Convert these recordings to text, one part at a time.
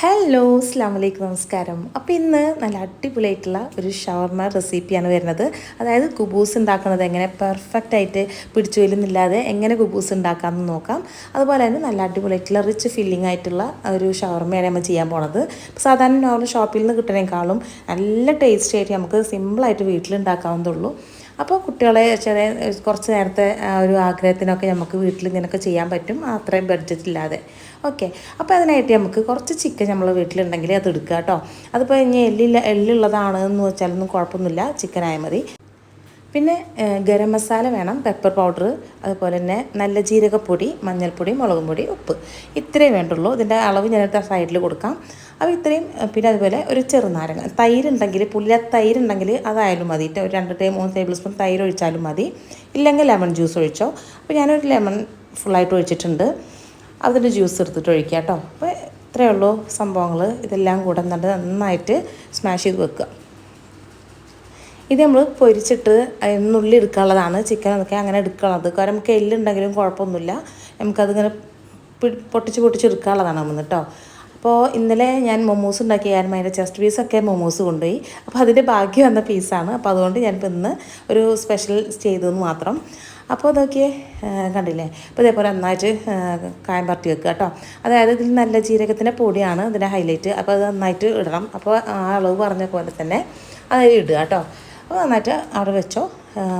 Hello അസ്ലാമലൈക്കും നമസ്കാരം. അപ്പോൾ ഇന്ന് നല്ല അടിപൊളിയായിട്ടുള്ള ഒരു ഷവർമ റെസിപ്പിയാണ് വരുന്നത്. അതായത് കുബൂസ് ഉണ്ടാക്കുന്നത് എങ്ങനെ പെർഫെക്റ്റ് ആയിട്ട് പിടിച്ചു വരുന്നില്ലാതെ എങ്ങനെ കുബൂസ് ഉണ്ടാക്കാമെന്ന് നോക്കാം. അതുപോലെ തന്നെ നല്ല അടിപൊളിയായിട്ടുള്ള റിച്ച് ഫില്ലിംഗ് ആയിട്ടുള്ള ഒരു ഷവർമയാണ് നമ്മൾ ചെയ്യാൻ പോണത്. സാധാരണ നോർമൽ ഷോപ്പിൽ നിന്ന് കിട്ടുന്നതിനേക്കാളും നല്ല ടേസ്റ്റി ആയിട്ട് നമുക്ക് സിമ്പിളായിട്ട് വീട്ടിലുണ്ടാക്കാവുന്നതുള്ളൂ അപ്പോൾ കുട്ടികളെ ചെറിയ കുറച്ച് നേരത്തെ ഒരു ആഗ്രഹത്തിനൊക്കെ നമുക്ക് വീട്ടിൽ ഇങ്ങനെയൊക്കെ ചെയ്യാൻ പറ്റും. അത്രയും ബഡ്ജറ്റ് ഇല്ലാതെ. ഓക്കെ അപ്പോൾ അതിനായിട്ട് നമുക്ക് കുറച്ച് ചിക്കൻ നമ്മൾ വീട്ടിലുണ്ടെങ്കിൽ അത് എടുക്കുക കേട്ടോ. അതിപ്പോൾ ഇനി എല്ലില്ല എല്ലുള്ളതാണ് എന്ന് വെച്ചാലൊന്നും കുഴപ്പമൊന്നുമില്ല. ചിക്കനായ മതി. പിന്നെ ഗരം മസാല വേണം. പെപ്പർ പൗഡർ അതുപോലെ തന്നെ നല്ല ജീരകപ്പൊടി മഞ്ഞൾപ്പൊടി മുളകും പൊടി ഉപ്പ്. ഇത്രയും വേണ്ടുള്ളൂ. ഇതിന്റെ അളവ് ഞാനിട്ട് സൈഡിൽ കൊടുക്കാം. അപ്പോൾ ഇത്രയും പിന്നെ അതുപോലെ ഒരു ചെറുനാരങ്ങ. തൈര് ഉണ്ടെങ്കിൽ പുല്ല തൈര് ഉണ്ടെങ്കിൽ അതായാലും മതി. ഒരു രണ്ട് ടേ മൂന്ന് ടേബിൾ സ്പൂൺ തൈര് ഒഴിച്ചാലും മതി. ഇല്ലെങ്കിൽ ലെമൺ ജ്യൂസ് ഒഴിച്ചോ. അപ്പോൾ ഞാനൊരു ലെമൺ ഫുള്ളായിട്ട് ഒഴിച്ചിട്ടുണ്ട്. അതിന്റെ ജ്യൂസ് എടുത്തിട്ട് ഒഴിക്കുക കേട്ടോ. അപ്പോൾ ഇത്രയേ ഉള്ളൂ സംഭവങ്ങൾ. ഇതെല്ലാം കൂടെ എന്നിട്ട് നന്നായിട്ട് സ്മാഷ് ചെയ്ത് വെക്കുക. ഇത് നമ്മൾ പൊരിച്ചിട്ട് നുള്ളി എടുക്കാനുള്ളതാണ്. ചിക്കൻ എന്നൊക്കെ അങ്ങനെ എടുക്കാനുള്ളത്. കാരണം നമുക്ക് എല്ലുണ്ടെങ്കിലും കുഴപ്പമൊന്നുമില്ല. നമുക്കതിങ്ങനെ പിടി- പൊട്ടിച്ച് പൊട്ടിച്ച് എടുക്കാനുള്ളതാണ് നമ്മൾ കേട്ടോ. അപ്പോൾ ഇന്നലെ ഞാൻ മൊമോസ് ഉണ്ടാക്കിയായിരുന്നു. അതിന്റെ ചെസ്റ്റ് പീസൊക്കെ മൊമോസ് കൊണ്ടുപോയി. അപ്പോൾ അതിന്റെ ബാക്കി വന്ന പീസാണ് അപ്പോൾ അതുകൊണ്ട് ഞാനിപ്പോൾ ഇന്ന് ഒരു സ്പെഷ്യൽ ചെയ്തു എന്ന് മാത്രം. അപ്പോൾ അതൊക്കെ കണ്ടില്ലേ? അപ്പോൾ ഇതേപോലെ നന്നായിട്ട് കായം പറട്ടി വെക്കുക കേട്ടോ. അതായത് ഇതിൽ നല്ല ജീരകത്തിന്റെ പൊടിയാണ് ഇതിന്റെ ഹൈലൈറ്റ് അപ്പോൾ അത് നന്നായിട്ട് ഇടണം. അപ്പോൾ ആ അളവ് പറഞ്ഞ പോലെ തന്നെ അത് ഇടുക കേട്ടോ. അപ്പോൾ നന്നായിട്ട് അവിടെ വെച്ചോ.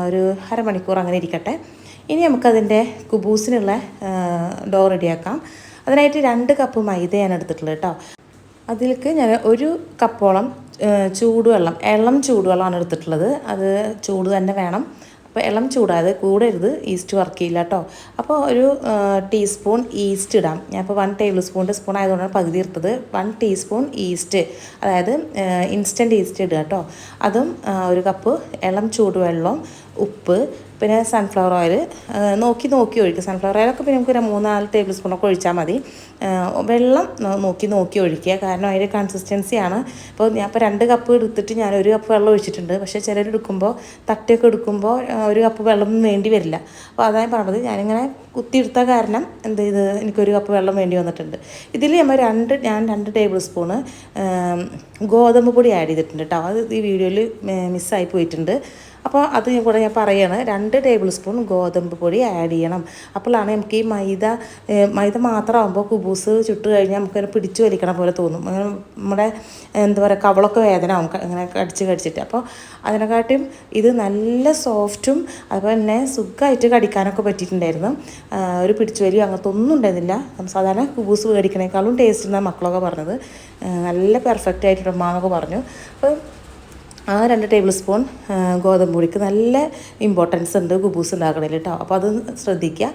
ഒരു അരമണിക്കൂർ അങ്ങനെ ഇരിക്കട്ടെ. ഇനി നമുക്കതിന്റെ കുബൂസിനുള്ള ഡോ റെഡിയാക്കാം അതിനായിട്ട് രണ്ട് കപ്പ് മൈദയാണ് എടുത്തിട്ടുള്ളത് കേട്ടോ. അതിലേക്ക് ഞാൻ ഒരു കപ്പോളം ചൂടുവെള്ളം ഇളം ചൂടുവെള്ളമാണ് എടുത്തിട്ടുള്ളത്. അത് ചൂട് തന്നെ വേണം. അപ്പോൾ ഇളം ചൂടാതെ കൂടരുത് ഈസ്റ്റ് വർക്ക് ചെയ്യില്ല കേട്ടോ. അപ്പോൾ ഒരു ടീസ്പൂൺ ഈസ്റ്റ് ഇടാം. ഞാൻ ഇപ്പോൾ വൺ ടേബിൾ സ്പൂണിന്റെ സ്പൂൺ ആയതുകൊണ്ടാണ് പകുതി എടുത്തത്. വൺ ടീസ്പൂൺ ഈസ്റ്റ് അതായത് ഇൻസ്റ്റന്റ് ഈസ്റ്റ് ഇടുക കേട്ടോ. അതും ഒരു കപ്പ് ഇളം ചൂടുവെള്ളം ഉപ്പ് പിന്നെ സൺഫ്ലവർ ഓയിൽ നോക്കി നോക്കി ഒഴിക്കുക. സൺഫ്ലവർ ഓയിലൊക്കെ പിന്നെ നമുക്ക് ഒരു മൂന്നാൽ ടേബിൾ സ്പൂണൊക്കെ ഒഴിച്ചാൽ മതി. വെള്ളം നോക്കി നോക്കി ഒഴിക്കുക. കാരണം അതിന്റെ കൺസിസ്റ്റൻസിയാണ് അപ്പോൾ ഞാൻ ഇപ്പോൾ രണ്ട് കപ്പ് എടുത്തിട്ട് ഞാൻ ഒരു കപ്പ് വെള്ളം ഒഴിച്ചിട്ടുണ്ട്. പക്ഷേ ചിലർ എടുക്കുമ്പോൾ തട്ടിയൊക്കെ എടുക്കുമ്പോൾ ഒരു കപ്പ് വെള്ളം വേണ്ടി വരില്ല. അപ്പോൾ അതാണ് പറഞ്ഞത്. ഞാനിങ്ങനെ കുത്തിയെടുത്ത കാരണം എന്ത് ചെയ്ത് എനിക്കൊരു കപ്പ് വെള്ളം വേണ്ടി വന്നിട്ടുണ്ട്. ഇതിൽ നമ്മൾ രണ്ട് ഞാൻ രണ്ട് ടേബിൾ സ്പൂണ് ഗോതമ്പ് പൊടി ആഡ് ചെയ്തിട്ടുണ്ട് കേട്ടോ അത് ഈ വീഡിയോയിൽ മിസ്സായി പോയിട്ടുണ്ട്. അപ്പോൾ അത് കൂടെ ഞാൻ പറയുകയാണ് രണ്ട് ടേബിൾ സ്പൂൺ ഗോതമ്പ് പൊടി ആഡ് ചെയ്യണം. അപ്പോഴാണ് നമുക്ക് ഈ മൈദ മൈദ മാത്രമാകുമ്പോൾ കുബൂസ് ചുട്ട് കഴിഞ്ഞാൽ നമുക്കതിനെ പിടിച്ചു വലിക്കണ പോലെ തോന്നും. നമ്മുടെ എന്താ പറയുക കവളൊക്കെ വേദന അങ്ങനെ കടിച്ച് കടിച്ചിട്ട്. അപ്പോൾ അതിനെക്കാട്ടിയും ഇത് നല്ല സോഫ്റ്റും അതുപോലെ തന്നെ സുഖമായിട്ട് കടിക്കാനൊക്കെ പറ്റിയിട്ടുണ്ടായിരുന്നു. ഒരു പിടിച്ചു വലിയ അങ്ങനത്തെ ഒന്നും ഉണ്ടായിരുന്നില്ല. സാധാരണ കുബൂസ് മേടിക്കണേക്കാളും ടേസ്റ്റ് എന്നാണ് മക്കളൊക്കെ പറഞ്ഞത്. നല്ല പെർഫെക്റ്റ് ആയിട്ട് എന്നൊക്കെ പറഞ്ഞു. അപ്പോൾ ആ രണ്ട് ടേബിൾ സ്പൂൺ ഗോതമ്പ് പൊടിക്ക് നല്ല ഇമ്പോർട്ടൻസ് ഉണ്ട് കുബൂസ് ഉണ്ടാക്കണതിൽ കേട്ടോ അപ്പോൾ അത് ശ്രദ്ധിക്കുക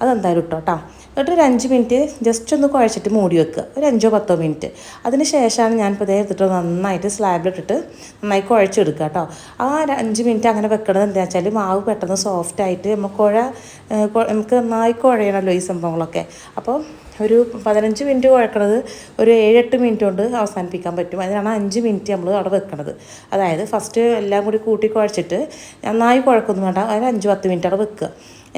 അതെന്തായാലും ഇട്ടോ കേട്ടോ എന്നിട്ട് ഒരു അഞ്ച് മിനിറ്റ് ജസ്റ്റ് ഒന്ന് കുഴച്ചിട്ട് മൂടി വെക്കുക ഒരു അഞ്ചോ പത്തോ മിനിറ്റ് അതിന് ശേഷമാണ് ഞാനിപ്പോൾ ഇതേ എടുത്തിട്ട് നന്നായിട്ട് സ്ലാബിലിട്ടിട്ട് നന്നായി കുഴച്ചെടുക്കുക കേട്ടോ ആ അഞ്ച് മിനിറ്റ് അങ്ങനെ വെക്കണത് എന്താ വെച്ചാൽ മാവ് പെട്ടെന്ന് സോഫ്റ്റായിട്ട് നമുക്ക് കുഴ- നമുക്ക് നന്നായി കുഴയണമല്ലോ ഈ സംഭവങ്ങളൊക്കെ. അപ്പോൾ ഒരു പതിനഞ്ച് മിനിറ്റ് കുഴക്കണത് ഒരു ഏഴെട്ട് മിനിറ്റ് കൊണ്ട് അവസാനിപ്പിക്കാൻ പറ്റും. അതിനാണ് അഞ്ച് മിനിറ്റ് നമ്മൾ അവിടെ വെക്കണത്. അതായത് ഫസ്റ്റ് എല്ലാം കൂടി കൂട്ടി കുഴച്ചിട്ട് നന്നായി കുഴക്കൊന്നും വേണ്ട. അതിന് അഞ്ച് പത്ത് മിനിറ്റ് അവിടെ വെക്കുക.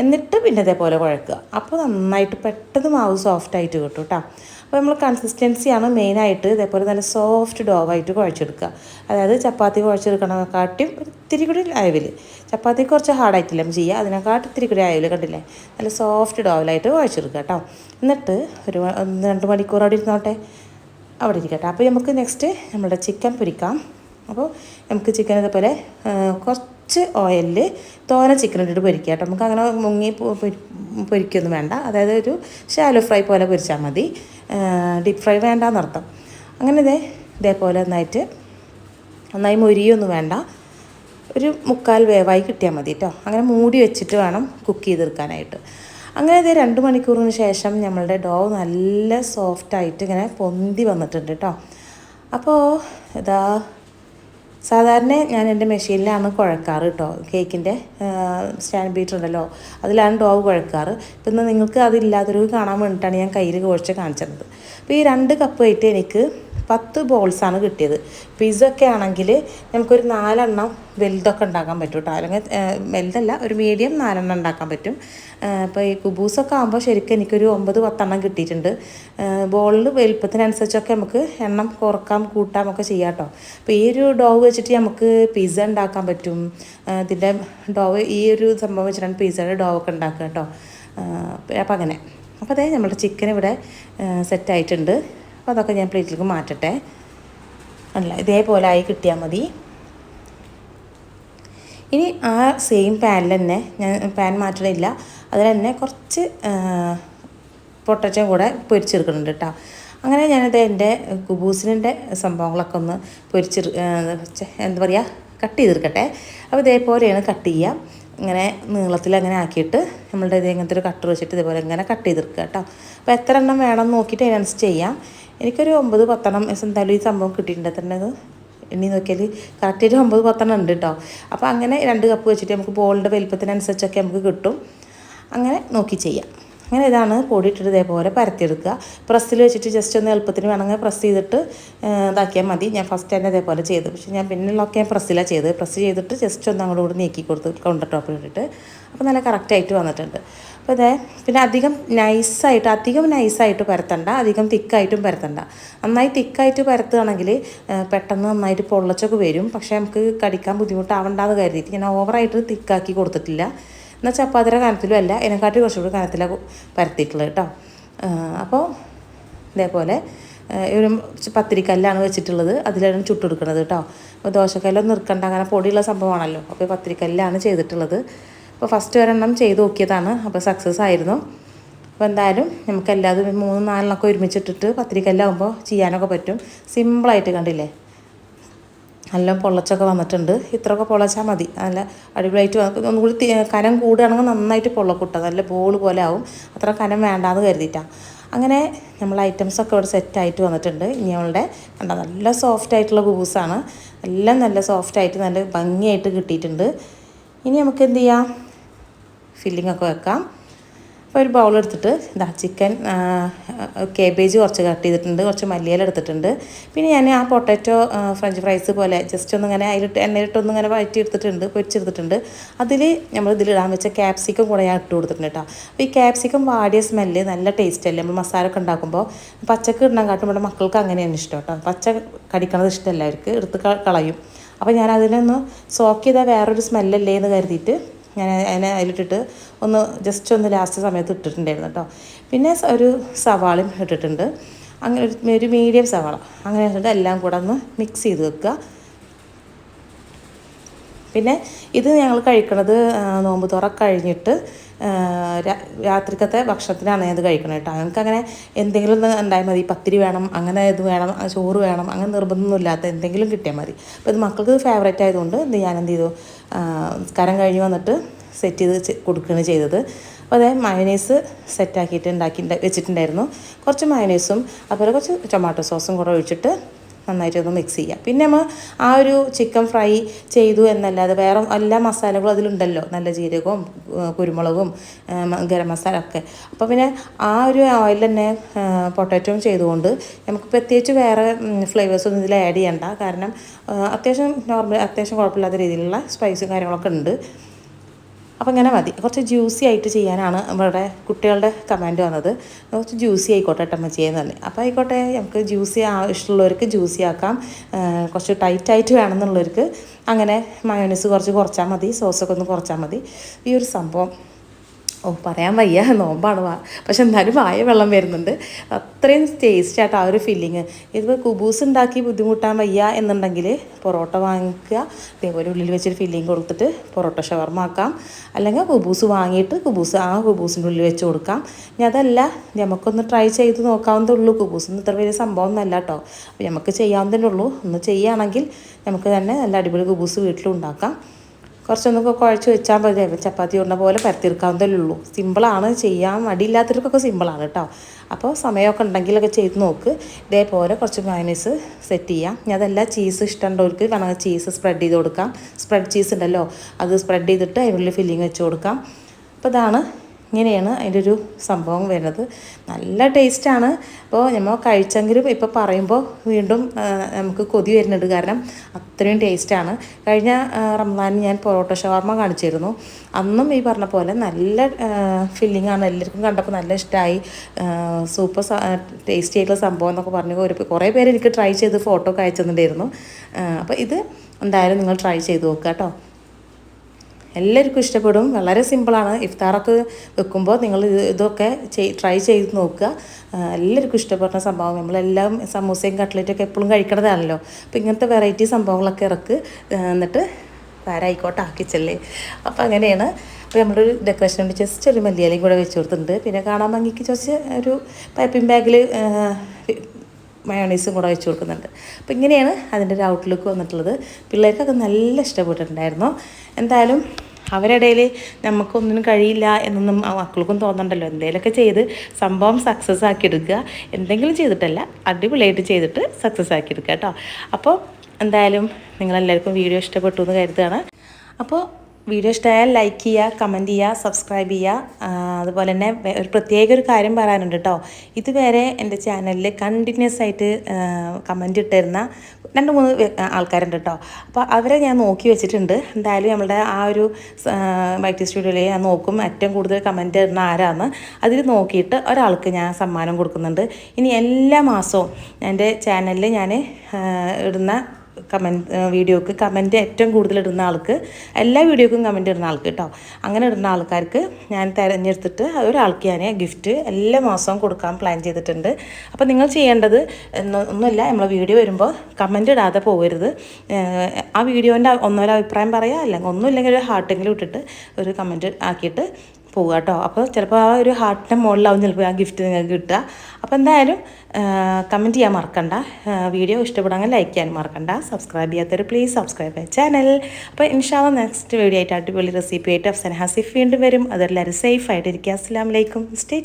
എന്നിട്ട് പിന്നെ ഇതേപോലെ കുഴക്കുക. അപ്പോൾ നന്നായിട്ട് പെട്ടെന്ന് മാവ് സോഫ്റ്റായിട്ട് കിട്ടും കേട്ടോ അപ്പോൾ നമ്മൾ കൺസിസ്റ്റൻസിയാണ് മെയിനായിട്ട് ഇതേപോലെ നല്ല സോഫ്റ്റ് ഡോവായിട്ട് കുഴച്ചെടുക്കുക. അതായത് ചപ്പാത്തി കുഴച്ചെടുക്കണക്കാട്ടിയും ഒത്തിരി കൂടി അയവിൽ. ചപ്പാത്തി കുറച്ച് ഹാർഡായിട്ടില്ല ചെയ്യുക? അതിനെക്കാട്ടും ഇത്തിരി കൂടി അയവിൽ കണ്ടില്ലേ? നല്ല സോഫ്റ്റ് ഡോവിലായിട്ട് കുഴച്ചെടുക്കുക കേട്ടോ. എന്നിട്ട് ഒരു ഒന്ന് രണ്ട് മണിക്കൂർ അവിടെ ഇരുന്നോട്ടെ. അവിടെ ഇരിക്കട്ടെ. അപ്പോൾ നമുക്ക് നെക്സ്റ്റ് നമ്മുടെ ചിക്കൻ പൊരിക്കാം. അപ്പോൾ നമുക്ക് ചിക്കൻ ഇതേപോലെ ആ, കുറച്ച് ഓയിലിൽ തോന ചിക്കൻ ഇട്ടിട്ട് പൊരിക്കുക കേട്ടോ. നമുക്ക് അങ്ങനെ മുങ്ങി പൊരിക്കൊന്നും വേണ്ട. അതായത് ഒരു ഷാലോ ഫ്രൈ പോലെ പൊരിച്ചാൽ മതി. ഡീപ്പ് ഫ്രൈ വേണ്ട എന്നർത്ഥം അങ്ങനെ ഇതേ ഇതേപോലെ നന്നായിട്ട് നന്നായി മൊരിയൊന്നും വേണ്ട. ഒരു മുക്കാൽ വേവായി കിട്ടിയാൽ മതി കേട്ടോ. അങ്ങനെ മൂടി വെച്ചിട്ട് വേണം കുക്ക് ചെയ്തെടുക്കാനായിട്ട് അങ്ങനെ ഇത് രണ്ട് മണിക്കൂറിന് ശേഷം നമ്മളുടെ ഡോ നല്ല സോഫ്റ്റായിട്ട് ഇങ്ങനെ പൊന്തി വന്നിട്ടുണ്ട് കേട്ടോ. അപ്പോൾ ഇതാ സാധാരണ ഞാൻ എന്റെ മെഷീനിലാണ് കുഴക്കാറ് കേട്ടോ. കേക്കിന്റെ സ്റ്റാൻഡ് ബീറ്റർ ഉണ്ടല്ലോ അതിലാണ് ഡോവ് കുഴക്കാറ്. ഇപ്പം ഇന്ന് നിങ്ങൾക്ക് അതില്ലാത്തൊരു കാണാൻ വേണ്ടിയിട്ടാണ് ഞാൻ കയ്യിൽ കുഴച്ച് കാണിച്ചത്. അപ്പോൾ ഈ രണ്ട് കപ്പ് ആയിട്ട് എനിക്ക് പത്ത് ബോൾസാണ് കിട്ടിയത്. പിസ്സ ഒക്കെ ആണെങ്കിൽ നമുക്കൊരു നാലെണ്ണം വലുതൊക്കെ ഉണ്ടാക്കാൻ പറ്റും കേട്ടോ അല്ലെങ്കിൽ വലുതല്ല ഒരു മീഡിയം നാലെണ്ണം ഉണ്ടാക്കാൻ പറ്റും. അപ്പോൾ ഈ കുബൂസൊക്കെ ആകുമ്പോൾ ശരിക്കും എനിക്കൊരു ഒമ്പത് പത്തെണ്ണം കിട്ടിയിട്ടുണ്ട്. ബോളിൽ വലുപ്പത്തിനനുസരിച്ചൊക്കെ നമുക്ക് എണ്ണം കുറക്കാം കൂട്ടാം ഒക്കെ ചെയ്യാം കേട്ടോ അപ്പോൾ ഈ ഒരു ഡോവ് വെച്ചിട്ട് നമുക്ക് പിസ്സ ഉണ്ടാക്കാൻ പറ്റും. ഇതിന്റെ ഡോവ് ഈ ഒരു സംഭവം വെച്ചിട്ടാണ് പിസ്സയുടെ ഡോവ് ഒക്കെ ഉണ്ടാക്കുക കേട്ടോ അപ്പോൾ അങ്ങനെ. അപ്പോൾ അതേ നമ്മുടെ ചിക്കൻ ഇവിടെ സെറ്റായിട്ടുണ്ട് അപ്പോൾ അതൊക്കെ ഞാൻ പ്ലേറ്റിലേക്ക് മാറ്റട്ടെ. അല്ല ഇതേപോലെ ആയി കിട്ടിയാൽ മതി. ഇനി ആ സെയിം പാനിൽ തന്നെ ഞാൻ പാൻ മാറ്റണില്ല. അതിൽ തന്നെ കുറച്ച് പൊട്ടച്ചം കൂടെ പൊരിച്ചെടുക്കുന്നുണ്ട് കേട്ടോ അങ്ങനെ ഞാനത് എന്റെ കുബൂസിനെ സംഭവങ്ങളൊക്കെ ഒന്ന് പൊരിച്ചെടു എന്താ പറയുക കട്ട് ചെയ്തെടുക്കട്ടെ. അപ്പോൾ ഇതേപോലെയാണ് കട്ട് ചെയ്യുക ഇങ്ങനെ നീളത്തിൽ അങ്ങനെ ആക്കിയിട്ട് നമ്മളുടെ ഇത് ഇങ്ങനത്തെ ഒരു കട്ടർ വെച്ചിട്ട് ഇതേപോലെ ഇങ്ങനെ കട്ട് ചെയ്തെടുക്കുക കേട്ടോ. അപ്പോൾ എത്ര എണ്ണം വേണം നോക്കിയിട്ട് അതിനനുസരിച്ച് ചെയ്യാം. എനിക്കൊരു ഒമ്പത് പത്തെണ്ണം എന്തായാലും ഈ സംഭവം കിട്ടിയിട്ടുണ്ട്. അത് എണ്ണി നോക്കിയാൽ കറക്റ്റായിട്ട് ഒമ്പത് പത്തെണ്ണം ഉണ്ട് കേട്ടോ. അപ്പോൾ അങ്ങനെ രണ്ട് കപ്പ് വെച്ചിട്ട് നമുക്ക് ബോളിന്റെ വലിപ്പത്തിനനുസരിച്ചൊക്കെ നമുക്ക് കിട്ടും. അങ്ങനെ നോക്കി ചെയ്യാം. അങ്ങനെ ഇതാണ് പൊടിയിട്ടിട്ട് ഇതേപോലെ പരത്തിയെടുക്കുക. പ്രസ്സിൽ വെച്ചിട്ട് ജസ്റ്റ് ഒന്ന് എളുപ്പത്തിന് വേണമെങ്കിൽ പ്രസ് ചെയ്തിട്ട് ഇതാക്കിയാൽ മതി. ഞാൻ ഫസ്റ്റ് തന്നെ ഇതേപോലെ ചെയ്തു. പക്ഷേ ഞാൻ പിന്നുള്ളതൊക്കെ ഞാൻ പ്രസ്സിലാണ് ചെയ്തത്. പ്രസ് ചെയ്തിട്ട് ജസ്റ്റ് ഒന്ന് അങ്ങോട്ട് നീക്കി കൊടുത്ത് കൗണ്ടർ ടോപ്പിൽ ഇട്ടിട്ട് അപ്പോൾ നല്ല കറക്റ്റായിട്ട് വന്നിട്ടുണ്ട്. അപ്പോൾ ഇതേ പിന്നെ അധികം നൈസായിട്ട് അധികം നൈസായിട്ട് പരത്തണ്ട. അധികം തിക്കായിട്ടും പരത്തണ്ട. നന്നായി തിക്കായിട്ട് പരത്തുകയാണെങ്കിൽ പെട്ടെന്ന് നന്നായിട്ട് പൊള്ളച്ചൊക്കെ വരും. പക്ഷേ നമുക്ക് കടിക്കാൻ ബുദ്ധിമുട്ടാവണ്ടെന്ന് കരുതിയിട്ട് ഞാൻ ഓവറായിട്ട് തിക്കാക്കി കൊടുത്തിട്ടില്ല. എന്നാൽ ചപ്പാത്തിയുടെ കനത്തിലും അല്ല ഇതിനെക്കാട്ടി കുറച്ചുകൂടി കനത്തിലാണ് പരത്തിയിട്ടുള്ളത് കേട്ടോ. അപ്പോൾ ഇതേപോലെ ഒരു പത്തിരിക്കല്ലാണ് വെച്ചിട്ടുള്ളത്. അതിലാണ് ചുട്ടെടുക്കുന്നത് കേട്ടോ. അപ്പോൾ ദോശക്കല്ലൊന്നും നിർക്കണ്ട അങ്ങനെ പൊടിയുള്ള സംഭവമാണല്ലോ. അപ്പോൾ പത്തിരിക്കല്ലാണ് ചെയ്തിട്ടുള്ളത്. അപ്പോൾ ഫസ്റ്റ് ഒരെണ്ണം ചെയ്ത് നോക്കിയതാണ്. അപ്പോൾ സക്സസ് ആയിരുന്നു. അപ്പോൾ എന്തായാലും നമുക്ക് എല്ലാതും മൂന്ന് നാലെണ്ണമൊക്കെ ഒരുമിച്ചിട്ടിട്ട് പത്തിരിക്കല്ലാകുമ്പോൾ ചെയ്യാനൊക്കെ പറ്റും. സിമ്പിളായിട്ട് കണ്ടില്ലേ? നല്ല പൊള്ളച്ചൊക്കെ വന്നിട്ടുണ്ട്. ഇത്രയൊക്കെ പൊള്ളച്ചാൽ മതി. നല്ല അടിപൊളിയായിട്ട് ഒന്നുകൂടി ഒന്നും കൂടി കനം കൂടുകയാണെങ്കിൽ നന്നായിട്ട് പൊള്ളക്കൂട്ട. നല്ല ബോൾ പോലെ ആവും. അത്ര കനം വേണ്ടാന്ന് കരുതിയിട്ടാണ് അങ്ങനെ നമ്മൾ ഐറ്റംസൊക്കെ ഇവിടെ സെറ്റായിട്ട് വന്നിട്ടുണ്ട്. ഇനി നമ്മളുടെ കണ്ട നല്ല സോഫ്റ്റ് ആയിട്ടുള്ള കൂസാണ് എല്ലാം നല്ല സോഫ്റ്റ് ആയിട്ട് നല്ല ഭംഗിയായിട്ട് കിട്ടിയിട്ടുണ്ട്. ഇനി നമുക്ക് എന്ത് ചെയ്യാം? ഫില്ലിംഗ് ഒക്കെ വെക്കാം. അപ്പോൾ ഒരു ബൗൾ എടുത്തിട്ട് ഇതാ ചിക്കൻ കേബേജ് കുറച്ച് കട്ട് ചെയ്തിട്ടുണ്ട് കുറച്ച് മല്ലിയില എടുത്തിട്ടുണ്ട്. പിന്നെ ഞാൻ ആ പൊട്ടാറ്റോ ഫ്രഞ്ച് ഫ്രൈസ് പോലെ ജസ്റ്റ് ഒന്നിങ്ങനെ അതിലിട്ട് എണ്ണയിലിട്ടൊന്ന് ഇങ്ങനെ വഴറ്റി എടുത്തിട്ടുണ്ട് പൊരിച്ചെടുത്തിട്ടുണ്ട്. അതിൽ നമ്മൾ ഇതിലിടാൻ വെച്ച ക്യാപ്സിക്കം കൂടെ ഞാൻ ഇട്ട് കൊടുത്തിട്ടുണ്ട് കേട്ടോ. അപ്പോൾ ഈ ക്യാപ്സിക്കം വാടിയ സ്മെല്ല് നല്ല ടേസ്റ്റ് അല്ലേ? നമ്മൾ മസാല ഒക്കെ ഉണ്ടാക്കുമ്പോൾ പച്ചക്ക് ഇടണം കാട്ടും ഇവിടെ മക്കൾക്ക് അങ്ങനെയാണ് ഇഷ്ടം കേട്ടോ. പച്ച കടിക്കണത് ഇഷ്ടമല്ല അവർക്ക് എടുത്ത് കളയും. അപ്പോൾ ഞാൻ അതിനൊന്ന് സോക്ക് ചെയ്താൽ വേറൊരു സ്മെല്ലല്ലേ എന്ന് കരുതിയിട്ട് ഞാൻ അതിനെ അതിലിട്ടിട്ട് ഒന്ന് ജസ്റ്റ് ഒന്ന് ലാസ്റ്റ് സമയത്ത് ഇട്ടിട്ടുണ്ടായിരുന്നു കേട്ടോ പിന്നെ ഒരു സവാളയും ഇട്ടിട്ടുണ്ട്. അങ്ങനെ ഒരു ഒരു മീഡിയം സവാള. അങ്ങനെ ഇട്ടിട്ട് എല്ലാം കൂടെ ഒന്ന് മിക്സ് ചെയ്ത് വെക്കുക. പിന്നെ ഇത് ഞങ്ങൾ കഴിക്കണത് നോമ്പ് തുറ കഴിഞ്ഞിട്ട് രാത്രിക്കത്തെ ഭക്ഷണത്തിനാണ് ഞാൻ ഇത് കഴിക്കണത് കേട്ടോ ഞങ്ങൾക്ക് അങ്ങനെ എന്തെങ്കിലും ഒന്ന് ഉണ്ടായാൽ മതി. പത്തിരി വേണം അങ്ങനെ ഇത് വേണം ചോറ് വേണം അങ്ങനെ നിർബന്ധമൊന്നുമില്ലാത്ത എന്തെങ്കിലും കിട്ടിയാൽ മതി. അപ്പോൾ ഇത് മക്കൾക്ക് ഫേവറേറ്റ് ആയതുകൊണ്ട് ഇത് ഞാൻ എന്ത് ചെയ്തു? നിസ്കാരം കഴിഞ്ഞ് വന്നിട്ട് സെറ്റ് ചെയ്ത് കൊടുക്കുകയാണ് ചെയ്തത്. അപ്പോൾ അതേ മയനൈസ് സെറ്റാക്കിയിട്ട് ഉണ്ടാക്കി വെച്ചിട്ടുണ്ടായിരുന്നു. കുറച്ച് മയനൈസും അതുപോലെ കുറച്ച് ടൊമാറ്റോ സോസും കൂടെ ഒഴിച്ചിട്ട് നന്നായിട്ടൊന്ന് മിക്സ് ചെയ്യുക പിന്നെ നമ്മൾ ആ ഒരു ചിക്കൻ ഫ്രൈ ചെയ്തു എന്നല്ലാതെ വേറെ എല്ലാ മസാലകളും അതിലുണ്ടല്ലോ. നല്ല ജീരകവും കുരുമുളകും ഗരം മസാല ഒക്കെ. അപ്പോൾ പിന്നെ ആ ഒരു ഓയിൽ തന്നെ പൊട്ടാറ്റോയും ചെയ്തുകൊണ്ട് നമുക്ക് പ്രത്യേകിച്ച് വേറെ ഫ്ലേവേഴ്സൊന്നും ഇതിൽ ആഡ് ചെയ്യണ്ട. കാരണം അത്യാവശ്യം നോർമൽ അത്യാവശ്യം കുഴപ്പമില്ലാത്ത രീതിയിലുള്ള സ്പൈസും കാര്യങ്ങളൊക്കെ ഉണ്ട്. അപ്പോൾ അങ്ങനെ മതി. കുറച്ച് ജ്യൂസി ആയിട്ട് ചെയ്യാനാണ് ഇവിടെ കുട്ടികളുടെ കമാൻഡ് വന്നത്. കുറച്ച് ജ്യൂസി ആയിക്കോട്ടെ ടമ്മച്ചിയെന്ന് തന്നെ അപ്പോൾ ആയിക്കോട്ടെ നമുക്ക് ജ്യൂസി ഇഷ്ടമുള്ളവർക്ക് ജ്യൂസി ആക്കാം. കുറച്ച് ടൈറ്റായിട്ട് വേണമെന്നുള്ളവർക്ക് അങ്ങനെ മയോണീസ് കുറച്ച് കുറച്ചാൽ മതി സോസൊക്കെ ഒന്ന് കുറച്ചാൽ മതി. ഈ ഒരു സംഭവം ഓ പറയാൻ വയ്യ. നോമ്പാണ് വാ. പക്ഷെ എന്നാലും വായ വെള്ളം വരുന്നുണ്ട്. അത്രയും ടേസ്റ്റ് ആയിട്ട് ആ ഒരു ഫീലിങ് ഇതിപ്പോൾ കുബൂസ് ഉണ്ടാക്കി ബുദ്ധിമുട്ടാൻ വയ്യ എന്നുണ്ടെങ്കിൽ പൊറോട്ട വാങ്ങിക്കുക. അതേപോലെ ഉള്ളിൽ വെച്ചൊരു ഫില്ലിങ് കൊടുത്തിട്ട് പൊറോട്ട ഷവർമ ആക്കാം. അല്ലെങ്കിൽ കുബൂസ് വാങ്ങിയിട്ട് കുബൂസ് ആ കുബൂസിന്റെ ഉള്ളിൽ വെച്ച് കൊടുക്കാം. ഇനി അതല്ല നമുക്കൊന്ന് ട്രൈ ചെയ്ത് നോക്കാവുന്നതേ ഉള്ളൂ. കുബൂസ് ഇത്ര വലിയ സംഭവം ഒന്നല്ല കേട്ടോ അപ്പോൾ നമുക്ക് ചെയ്യാവുന്നതേ ഉള്ളൂ. ഒന്ന് ചെയ്യുകയാണെങ്കിൽ നമുക്ക് തന്നെ നല്ല അടിപൊളി കുബൂസ് വീട്ടിലും ഉണ്ടാക്കാം. കുറച്ചൊന്നൊക്കെ കുഴച്ച് വെച്ചാൽ മതി. ചപ്പാത്തി ഉണ്ട പോലെ പരത്തിയെടുക്കാവുന്നതേ ഉള്ളൂ. സിമ്പിളാണ് ചെയ്യാൻ മടിയില്ലാത്തവർക്കൊക്കെ സിമ്പിളാണ് കേട്ടോ അപ്പോൾ സമയമൊക്കെ ഉണ്ടെങ്കിലൊക്കെ ചെയ്ത് നോക്ക്. ഇതേപോലെ കുറച്ച് മയനീസ് സെറ്റ് ചെയ്യാം. ഞാൻ അതെല്ലാം ചീസ് ഇഷ്ടമുള്ളവർക്ക് വേണമെങ്കിൽ ചീസ് സ്പ്രെഡ് ചെയ്ത് കൊടുക്കാം. സ്പ്രെഡ് ചീസ് ഉണ്ടല്ലോ. അത് സ്പ്രെഡ് ചെയ്തിട്ട് അതിനുള്ളിൽ ഫില്ലിങ് വെച്ച് കൊടുക്കാം. അപ്പോൾ ഇതാണ് ഇങ്ങനെയാണ് അതിന്റെ ഒരു സംഭവം വരുന്നത്. നല്ല ടേസ്റ്റാണ്. അപ്പോൾ നമ്മൾ കഴിച്ചെങ്കിലും ഇപ്പോൾ പറയുമ്പോൾ വീണ്ടും നമുക്ക് കൊതി വരുന്നുണ്ട്. കാരണം അത്രയും ടേസ്റ്റാണ്. കഴിഞ്ഞ റംസാനിൽ ഞാൻ പൊറോട്ട ഷവർമ കാണിച്ചിരുന്നു. അന്നും ഈ പറഞ്ഞ പോലെ നല്ല ഫില്ലിംഗ് ആണ്. എല്ലാവർക്കും കണ്ടപ്പോൾ നല്ല ഇഷ്ടമായി സൂപ്പർ ടേസ്റ്റി ആയിട്ടുള്ള സംഭവം എന്നൊക്കെ പറഞ്ഞ് ഒരു കുറേ പേര് എനിക്ക് ട്രൈ ചെയ്ത് ഫോട്ടോ ഒക്കെ അയച്ചു തന്നിട്ടുണ്ടായിരുന്നു അപ്പോൾ ഇത് എന്തായാലും നിങ്ങൾ ട്രൈ ചെയ്ത് നോക്കുക കേട്ടോ. എല്ലാവർക്കും ഇഷ്ടപ്പെടും. വളരെ സിമ്പിളാണ്. ഇഫ്താറൊക്കെ വെക്കുമ്പോൾ നിങ്ങൾ ഇതൊക്കെ ട്രൈ ചെയ്ത് നോക്കുക. എല്ലാവർക്കും ഇഷ്ടപ്പെടുന്ന സംഭവം. നമ്മളെല്ലാം സമൂസയും കട്ട്ലറ്റൊക്കെ എപ്പോഴും കഴിക്കണതാണല്ലോ. അപ്പോൾ ഇങ്ങനത്തെ വെറൈറ്റി സംഭവങ്ങളൊക്കെ ഇറക്ക്. എന്നിട്ട് വേറായിക്കോട്ടെ ആക്കിച്ചല്ലേ അപ്പോൾ അങ്ങനെയാണ്. അപ്പോൾ നമ്മളൊരു ഡെക്കറേഷൻ വേണ്ടി ജസ്റ്റ് ഒരു മല്ലിയാലയും കൂടെ വെച്ച് കൊടുത്തിട്ടുണ്ട്. പിന്നെ കാണാൻ ഭംഗിക്ക് ചോദിച്ച് ഒരു പൈപ്പിംഗ് ബാഗിൽ മയോണൈസും കൂടെ വെച്ച് കൊടുക്കുന്നുണ്ട്. അപ്പോൾ ഇങ്ങനെയാണ് അതിന്റെ ഒരു ഔട്ട്ലുക്ക് വന്നിട്ടുള്ളത്. പിള്ളേർക്കൊക്കെ നല്ല ഇഷ്ടപ്പെട്ടിട്ടുണ്ടായിരുന്നു. എന്തായാലും അവരിടയിൽ നമുക്കൊന്നും കഴിയില്ല എന്നൊന്നും മക്കൾക്കും തോന്നണ്ടല്ലോ. എന്തെങ്കിലുമൊക്കെ ചെയ്ത് സംഭവം സക്സസ് ആക്കി എടുക്കുക എന്തെങ്കിലും ചെയ്തിട്ടല്ല അടിപൊളിയായിട്ട് ചെയ്തിട്ട് സക്സസ് ആക്കി എടുക്കുക കേട്ടോ. അപ്പോൾ എന്തായാലും നിങ്ങളെല്ലാവർക്കും വീഡിയോ ഇഷ്ടപ്പെട്ടു എന്ന് കരുതുകയാണ്. അപ്പോൾ വീഡിയോ ഇഷ്ടമായാൽ ലൈക്ക് ചെയ്യുക കമന്റ് ചെയ്യുക സബ്സ്ക്രൈബ് ചെയ്യുക. അതുപോലെ തന്നെ ഒരു പ്രത്യേക ഒരു കാര്യം പറയാനുണ്ട് കേട്ടോ ഇതുവരെ എന്റെ ചാനലിൽ കണ്ടിന്യൂസ് ആയിട്ട് കമന്റ് ഇട്ടിരുന്ന രണ്ട് മൂന്ന് ആൾക്കാരുണ്ട് കേട്ടോ അപ്പോൾ അവരെ ഞാൻ നോക്കി വെച്ചിട്ടുണ്ട്. എന്തായാലും നമ്മളുടെ ആ ഒരു വൈറ്റ് സ്റ്റുഡിയോയിൽ ഞാൻ നോക്കും ഏറ്റവും കൂടുതൽ കമന്റ് ഇടുന്ന ആരാന്ന്. അതിൽ നോക്കിയിട്ട് ഒരാൾക്ക് ഞാൻ സമ്മാനം കൊടുക്കുന്നുണ്ട്. ഇനി എല്ലാ മാസവും എന്റെ ചാനലിൽ ഞാൻ ഇടുന്ന കമന്റ് വീഡിയോക്ക് കമന്റ് ഏറ്റവും കൂടുതൽ ഇടുന്ന ആൾക്ക് എല്ലാ വീഡിയോക്കും കമന്റ് ഇടുന്ന ആൾക്ക് കേട്ടോ അങ്ങനെ ഇടുന്ന ആൾക്കാർക്ക് ഞാൻ തിരഞ്ഞെടുത്തിട്ട് ഒരാൾക്ക് ഞാൻ ഗിഫ്റ്റ് എല്ലാ മാസവും കൊടുക്കാൻ പ്ലാൻ ചെയ്തിട്ടുണ്ട്. അപ്പോൾ നിങ്ങൾ ചെയ്യേണ്ടത് ഒന്നുമില്ല നമ്മൾ വീഡിയോ വരുമ്പോൾ കമന്റ് ഇടാതെ പോകരുത്. ആ വീഡിയോന്റെ ഒന്നൊരു അഭിപ്രായം പറയാം അല്ലെങ്കിൽ ഒന്നുമില്ലെങ്കിൽ ഒരു ഹാർട്ടെങ്കിലും ഇട്ടിട്ട് ഒരു കമന്റ് ആക്കിയിട്ട് പോവുക കേട്ടോ. അപ്പോൾ ചിലപ്പോൾ ആ ഒരു ഹാർട്ടിന്റെ മുകളിലാവും ചിലപ്പോൾ ആ ഗിഫ്റ്റ് നിങ്ങൾക്ക് കിട്ടുക. അപ്പോൾ എന്തായാലും കമന്റ് ചെയ്യാൻ മറക്കണ്ട. വീഡിയോ ഇഷ്ടപ്പെടാൻ ലൈക്ക് ചെയ്യാൻ മറക്കണ്ട. സബ്സ്ക്രൈബ് ചെയ്യാത്തവർ പ്ലീസ് സബ്സ്ക്രൈബ് ചെയ്യാൻ ചാനൽ അപ്പോൾ ഇൻഷാല്ല നെക്സ്റ്റ് വീഡിയോ ആയിട്ട് അടിപൊളി റെസിപ്പി ആയിട്ട് അഫ്സൻ ഹാസിഫ് വീണ്ടും വരും. അതെല്ലാവരും സേഫ് ആയിട്ട് ഇരിക്കുക അസ്സാം വലൈക്കും സ്റ്റേ